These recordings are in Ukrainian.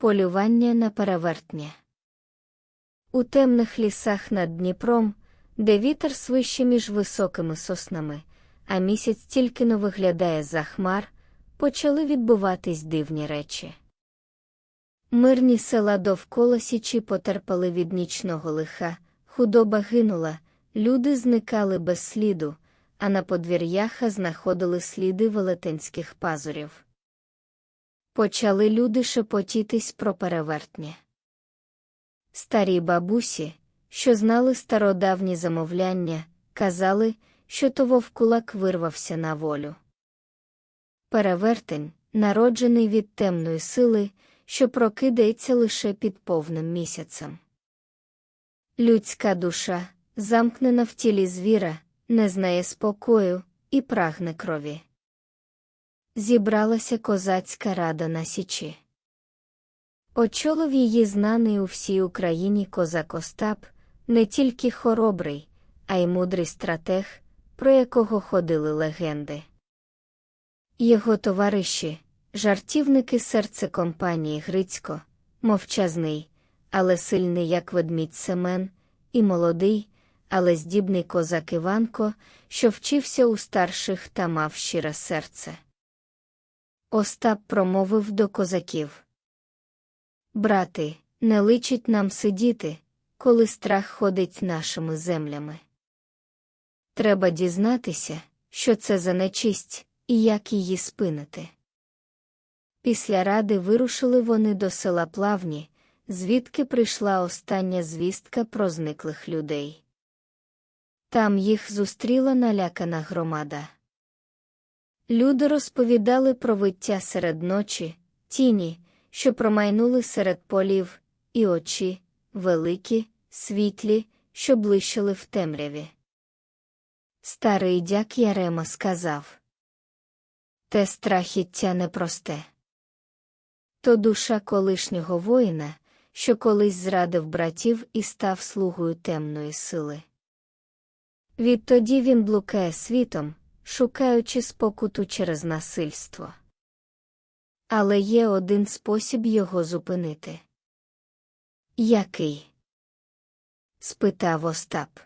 Полювання на перевертня. У темних лісах над Дніпром, де вітер свище між високими соснами, а місяць тільки но виглядає за хмар, почали відбуватись дивні речі. Мирні села довкола Січі потерпали від нічного лиха, худоба гинула, люди зникали без сліду, а на подвір'яха знаходили сліди велетенських пазурів. Почали люди шепотітись про перевертня. Старі бабусі, що знали стародавні замовляння, казали, що то вовкулак вирвався на волю. Перевертень, народжений від темної сили, що прокидається лише під повним місяцем. Людська душа, замкнена в тілі звіра, не знає спокою і прагне крові. Зібралася козацька рада на Січі. Очолив її знаний у всій Україні козак Остап, не тільки хоробрий, а й мудрий стратег, про якого ходили легенди. Його товариші, жартівники серце компанії Грицько, мовчазний, але сильний, як ведмідь Семен, і молодий, але здібний козак Іванко, що вчився у старших та мав щире серце. Остап промовив до козаків. Брати, не личить нам сидіти, коли страх ходить нашими землями. Треба дізнатися, що це за нечисть і як її спинити. Після ради вирушили вони до села Плавні, звідки прийшла остання звістка про зниклих людей. Там їх зустріла налякана громада. Люди розповідали про виття серед ночі, тіні, що промайнули серед полів, і очі, великі, світлі, що блищили в темряві. Старий дяк Ярема сказав Те страхіття непросте. То душа колишнього воїна, що колись зрадив братів і став слугою темної сили. Відтоді він блукає світом, шукаючи спокуту через насильство. Але є один спосіб його зупинити. Який? спитав Остап.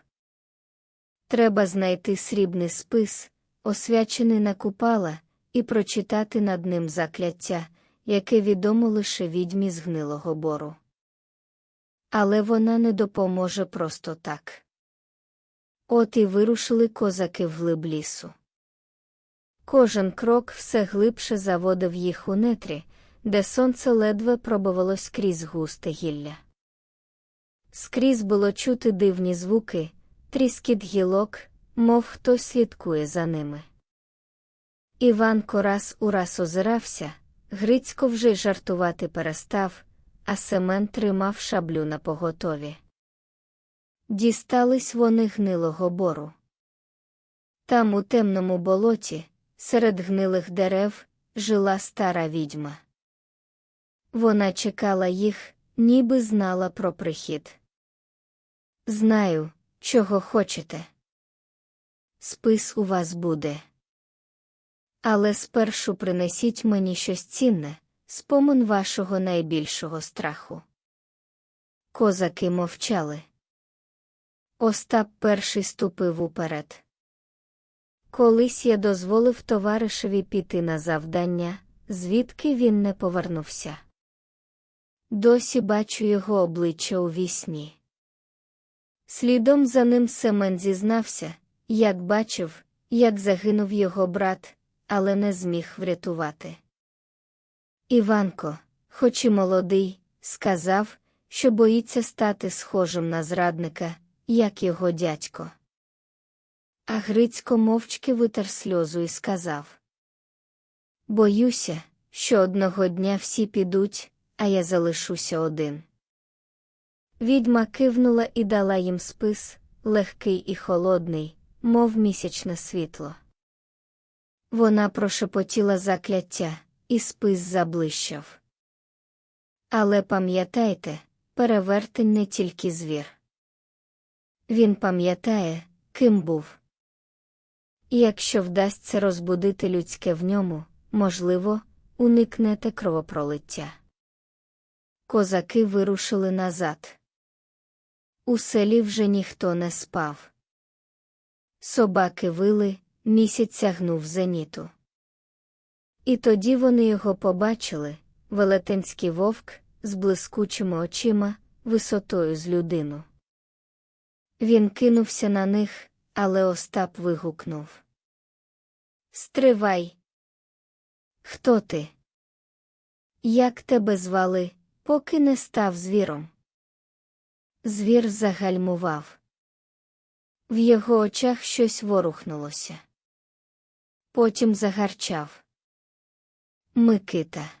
Треба знайти срібний спис, освячений на купала, і прочитати над ним закляття, яке відомо лише відьмі з гнилого бору. Але вона не допоможе просто так. От і вирушили козаки вглиб лісу. Кожен крок все глибше заводив їх у нетрі, де сонце ледве пробивалось крізь густе гілля. Скрізь було чути дивні звуки, тріскіт гілок, мов хтось слідкує за ними. Іванко раз у раз озирався, Грицько вже жартувати перестав, а Семен тримав шаблю на поготові. Дістались вони гнилого бору. Там, у темному болоті, серед гнилих дерев, жила стара відьма. Вона чекала їх, ніби знала про прихід. Знаю, чого хочете. Спис у вас буде. Але спершу принесіть мені щось цінне, спомин вашого найбільшого страху. Козаки мовчали. Остап перший ступив уперед. Колись я дозволив товаришеві піти на завдання, звідки він не повернувся. Досі бачу його обличчя у вісні. Слідом за ним Семен зізнався, як бачив, як загинув його брат, але не зміг врятувати. Іванко, хоч і молодий, сказав, що боїться стати схожим на зрадника, як його дядько. А Грицько мовчки витер сльозу і сказав Боюся, що одного дня всі підуть, а я залишуся один. Відьма кивнула і дала їм спис, легкий і холодний, мов місячне світло. Вона прошепотіла закляття, і спис заблищав. Але пам'ятайте, перевертень не тільки звір. Він пам'ятає, ким був. І якщо вдасться розбудити людське в ньому, можливо, уникнете кровопролиття. Козаки вирушили назад. У селі вже ніхто не спав. Собаки вили, місяць сягнув зеніту. І тоді вони його побачили велетенський вовк з блискучими очима, висотою з людину. Він кинувся на них, але Остап вигукнув. Стривай. Хто ти? Як тебе звали, поки не став звіром? Звір загальмував. В його очах щось ворухнулося. Потім загарчав. Микита.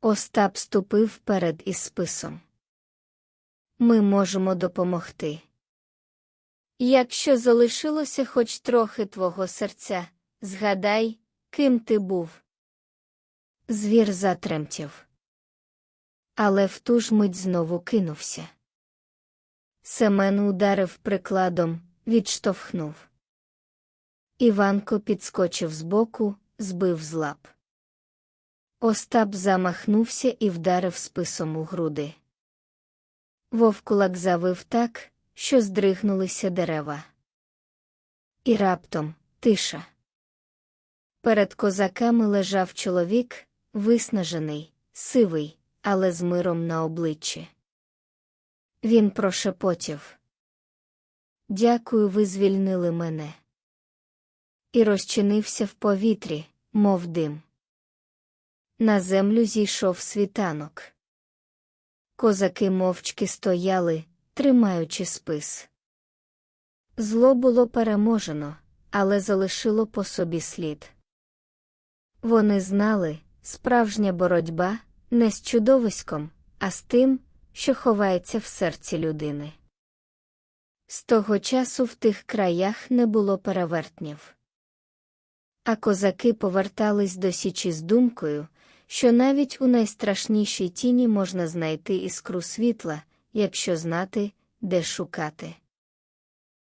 Остап ступив вперед із списом. Ми можемо допомогти. Якщо залишилося хоч трохи твого серця, згадай, ким ти був. Звір затремтів. Але в ту ж мить знову кинувся. Семен ударив прикладом, відштовхнув. Іванко підскочив збоку, збив з лап. Остап замахнувся і вдарив списом у груди. Вовкулак завив так, що здригнулися дерева. І раптом тиша. Перед козаками лежав чоловік, виснажений, сивий, але з миром на обличчі. Він прошепотів. Дякую, ви звільнили мене. І розчинився в повітрі, мов дим. На землю зійшов світанок. Козаки мовчки стояли, тримаючи спис. Зло було переможено, але залишило по собі слід. Вони знали, справжня боротьба не з чудовиськом, а з тим, що ховається в серці людини. З того часу в тих краях не було перевертнів. А козаки повертались до січі з думкою, що навіть у найстрашнішій тіні можна знайти іскру світла, якщо знати, де шукати.